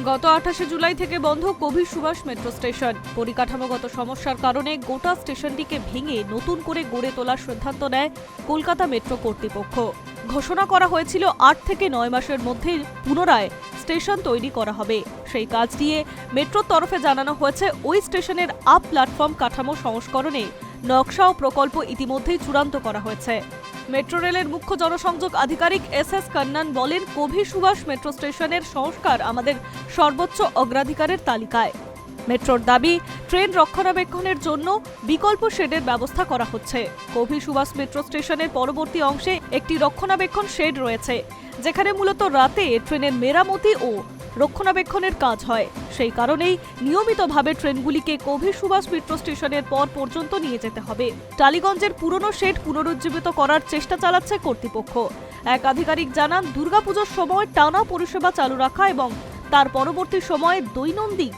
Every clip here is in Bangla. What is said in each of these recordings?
গত আঠাশে জুলাই থেকে বন্ধ কবির সুভাষ মেট্রো স্টেশন। পরিকাঠামোগত সমস্যার কারণে গোটা স্টেশনটিকে ভেঙে নতুন করে গড়ে তোলার সিদ্ধান্ত নেয় কলকাতা মেট্রো কর্তৃপক্ষ। ঘোষণা করা হয়েছিল আট থেকে নয় মাসের মধ্যে পুনরায় স্টেশন তৈরি করা হবে। সেই কাজ দিয়ে মেট্রোর তরফে জানানো হয়েছে, ওই স্টেশনের আপ প্ল্যাটফর্ম কাঠামো সংস্করণে নকশা ও প্রকল্প ইতিমধ্যেই চূড়ান্ত করা হয়েছে। মেট্রো রেলের মুখ্য জনসংযোগ আধিকারিক এস এস কান্নান বলেন, কভি সুভাষ মেট্রো স্টেশনের সংস্কার আমাদের সর্বোচ্চ অগ্রাধিকারের তালিকায়। মেট্রোর দাবি, ট্রেন রক্ষণাবেক্ষণের জন্য বিকল্প শেডের ব্যবস্থা করা হচ্ছে। কভি সুভাষ মেট্রো স্টেশনের পরবর্তী অংশে একটি রক্ষণাবেক্ষণ শেড রয়েছে, যেখানে মূলত রাতে ট্রেনের মেরামতি ও রক্ষণাবেক্ষণের কাজ হয়। সেই কারণেই নিয়মিতভাবে ট্রেনগুলিকে কভি সুভাষ মেট্রো স্টেশনের পর পর্যন্ত নিয়ে যেতে হবে। টালিগঞ্জের পুরনো শেড পুনরুজ্জীবিত করার চেষ্টা চালাচ্ছে কর্তৃপক্ষ। এক আধিকারিক জানান, দুর্গাপুজোর সময় টানা পরিষেবা চালু রাখা এবং তার পরবর্তী সময়ে দৈনন্দিন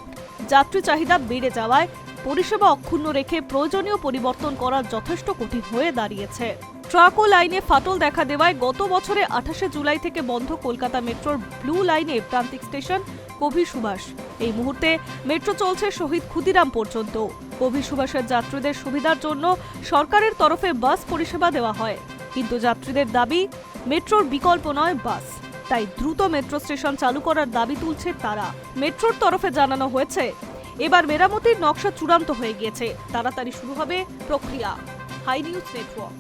যাত্রী চাহিদা বেড়ে যাওয়ায় পরিষেবা অক্ষুণ্ণ রেখে প্রয়োজনীয় পরিবর্তন করা যথেষ্ট কঠিন হয়ে দাঁড়িয়েছে। ট্রাক ও লাইনে ফাটল দেখা দেওয়ায় গত বছরে আঠাশে জুলাই থেকে বন্ধ কলকাতা মেট্রোর ব্লু লাইনে প্রান্তিক স্টেশন কবি সুভাষ। এই মুহূর্তে মেট্রো চলছে শহীদ ক্ষুদিরাম পর্যন্ত। কবি সুভাষের যাত্রীদের সুবিধার জন্য সরকারের তরফে বাস পরিষেবা দেওয়া হয়। কিন্তু যাত্রীদের দাবি, মেট্রোর বিকল্প নয় বাস। তাই দ্রুত মেট্রো স্টেশন চালু করার দাবি তুলছে তারা। মেট্রোর তরফে জানানো হয়েছে, এবার মেরামতির নকশা চূড়ান্ত হয়ে গিয়েছে। তাড়াতাড়ি শুরু হবে প্রক্রিয়া। Hi news network.